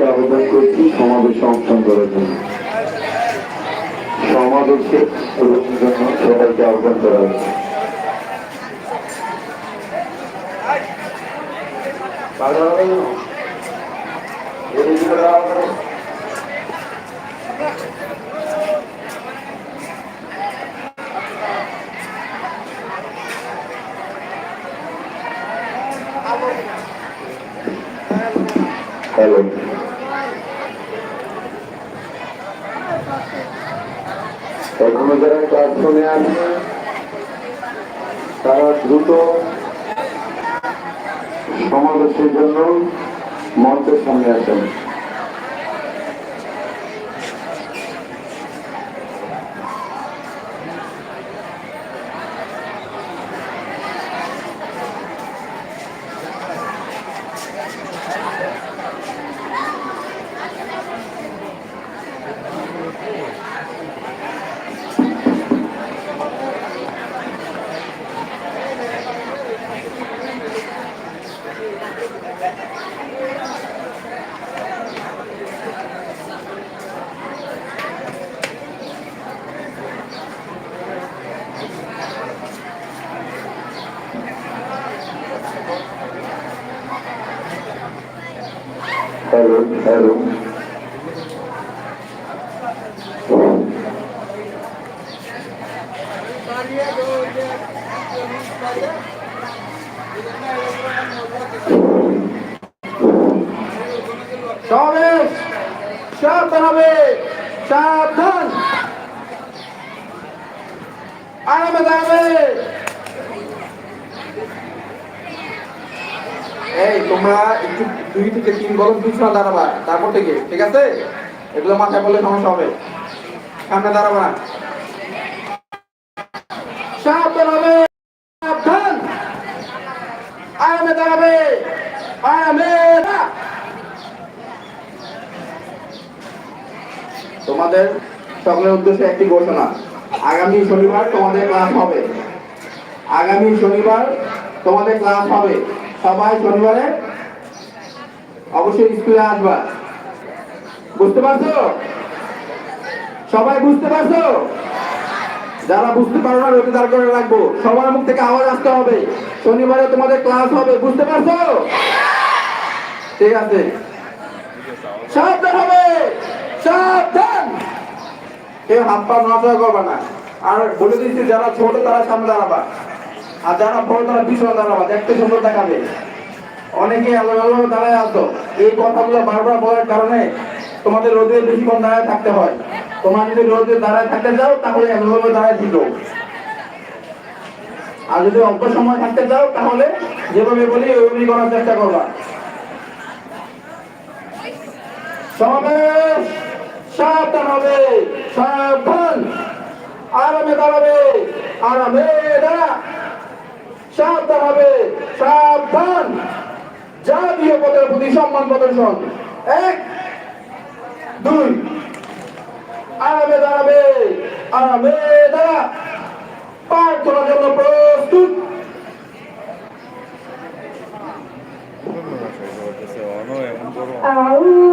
সবাইকে আবেদন করছি সমাবেশে অংশগ্রহণ করার জন্য। সমাবেশে জন্য সবাইকে আবেদন করা হয়েছে। হ্যালো এখনও যারা ক্লাসরুমে আছে তারা দ্রুত সমাবেশের জন্য মঞ্চের সামনে আসেন। হ্যালো হ্যালো সমাবেশ সাবধান হবে সাবধান। আরামে দাঁড়াবে এই, তোমরা একটু দুই থেকে তিন পিছনে দাঁড়াবা, তারপর থেকে, ঠিক আছে? এগুলো মাথায় সমস্যা হবে। সামনে দাঁড়াবা। না তোমাদের সকলের উদ্দেশ্যে একটি ঘোষণা, আগামী শনিবার তোমাদের ক্লাস হবে। আগামী শনিবার তোমাদের ক্লাস হবে। সবাই শনিবারে অবশ্যই স্কুলে আসবা। বুঝতে পারছ? সবাই বুঝতে পারছ? যারা বুঝতে পারো না রোদে দাঁড় করে রাখব। সবার মুখ থেকে আওয়াজ আসতে হবে। শনিবারে তোমাদের ক্লাস হবে, বুঝতে পারছ? ঠিক আছে। সাবধান হবে! সাবধান! কেউ হাত পা নড়াচড়া করবে না। আর বলে দিচ্ছি, যারা ছোট, তারা সামনে দাঁড়াবা। আর যারা বড় তারা পিছনে দাঁড়াবা, দেখতে সুন্দর দেখাবে। অনেকে আলাদা আলাদা দাঁড়ায় আসতো এই কথাগুলো বারবার বলার কারণে তোমাদের রোদে বেশিক্ষণ দাঁড়ায় থাকতে হয়। তোমার যদি রোদে দাঁড়ায় থাকতে চাও, তাহলে এভাবে দাঁড়ায় দিলো আর যদি অল্প সময় থাকতে চাও, তাহলে যেভাবে বলি, ওইভাবেই করার চেষ্টা করবা। সমাবেশ! সাবধান হবে, সাবধান। আরামে দাঁড়াবে, আরামে দাঁড়া সাবধান হবে সাবধান জাতীয় পদের প্রতি সম্মান প্রদর্শন এক দুই আরামে দাঁড়াবে আরামে দাঁড়া প্রার্থনার জন্য প্রস্তুত أعوذ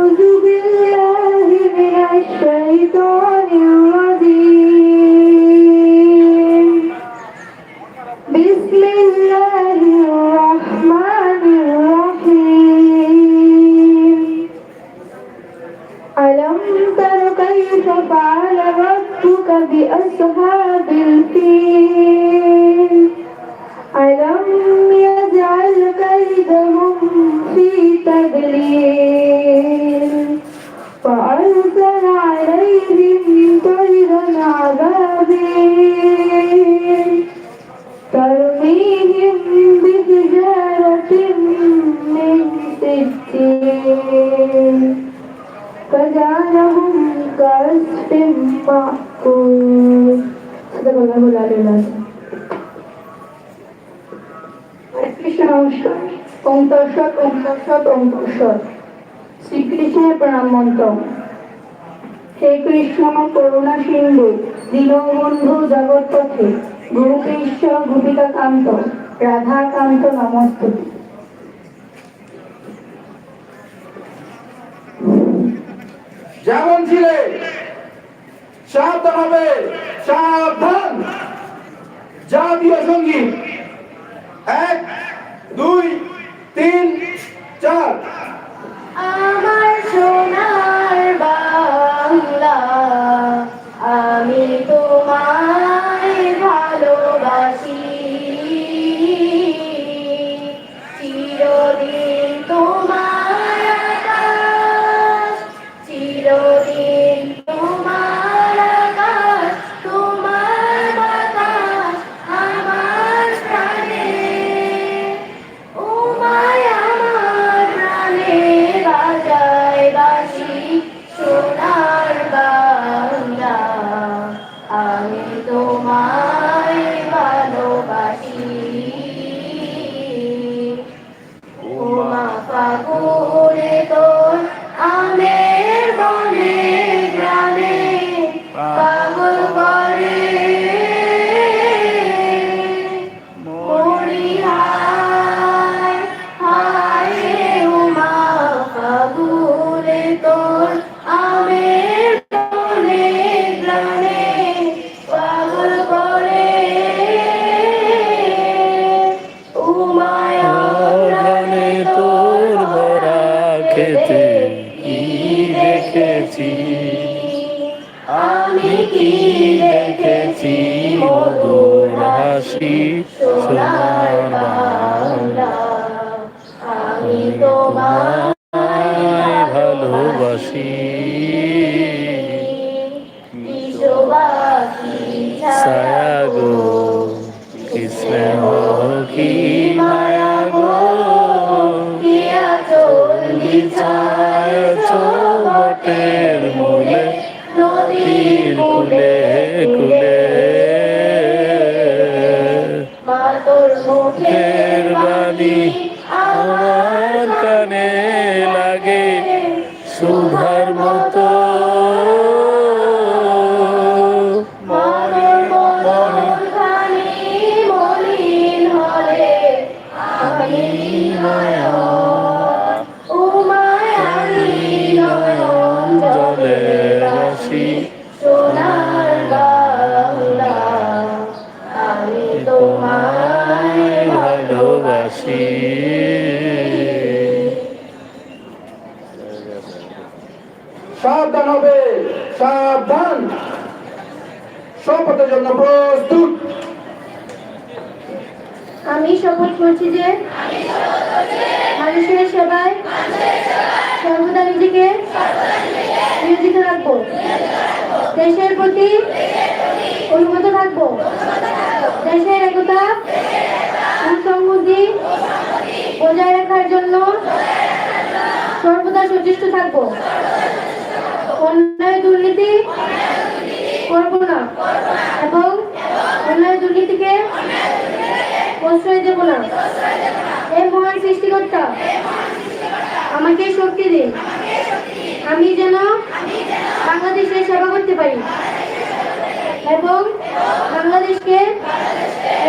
فعل ربك بأصحاب الفيل. ألم يجعل كيدهم في تضليل فجعلهم كعصف مأكول صدق الله العلي العظيم কৃষ্ণ নমস্কার ওম তৎসৎ ওম তৎসৎ ওম তৎসৎ শ্রীকৃষ্ণের প্রণাম মন্ত্র হে কৃষ্ণ করুণা সিন্ধু দীনবন্ধু জগৎপথে গোপীশ গোপিকা কান্ত রাধা কান্ত নমস্তুতি যেমন ছিলে সাবধান হবে সাবধান। জাতীয় সংগীত। এক দুই তিন চার। কি দেখেছি মধুর হাসি সোনার বাংলা। আমি তোমায় ভালোবাসি। ছায়া গো কি কি মা তোর মুখের বাণী আমার সাবধান। শপথের জন্য প্রস্তুত। আমি শপথ করছি যে মানুষের সেবায় সর্বদা নিজেকে নিয়োজিত রাখব। দেশের প্রতি অনুগত থাকব। দেশের একতা ও সংহতি বজায় রাখার জন্য সর্বদা সচেষ্ট থাকব। দুর্নীতি করব না। এবং অন্যায় দুর্নীতিকে প্রশ্রয় দেব না। হে মহান সৃষ্টিকর্তা, আমাকে শক্তি দিন আমি যেন বাংলাদেশের সেবা করতে পারি। এবং বাংলাদেশকে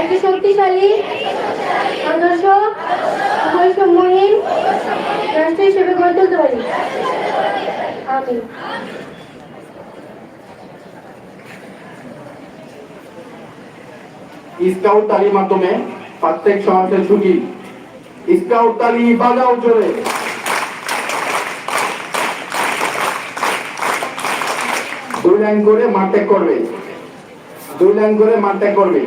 একটি শক্তিশালী আদর্শ, বৈষম্যহীন রাষ্ট্র হিসেবে গড়ে তুলতে পারি। আমি স্কাউট তালির মাধ্যমে প্রত্যেক সমাজের ছুটি স্কাউট তালি বাজাও জোরে। দুই লাইন করে মাঠ করবে। দুই লাইন করে মাঠ করবে।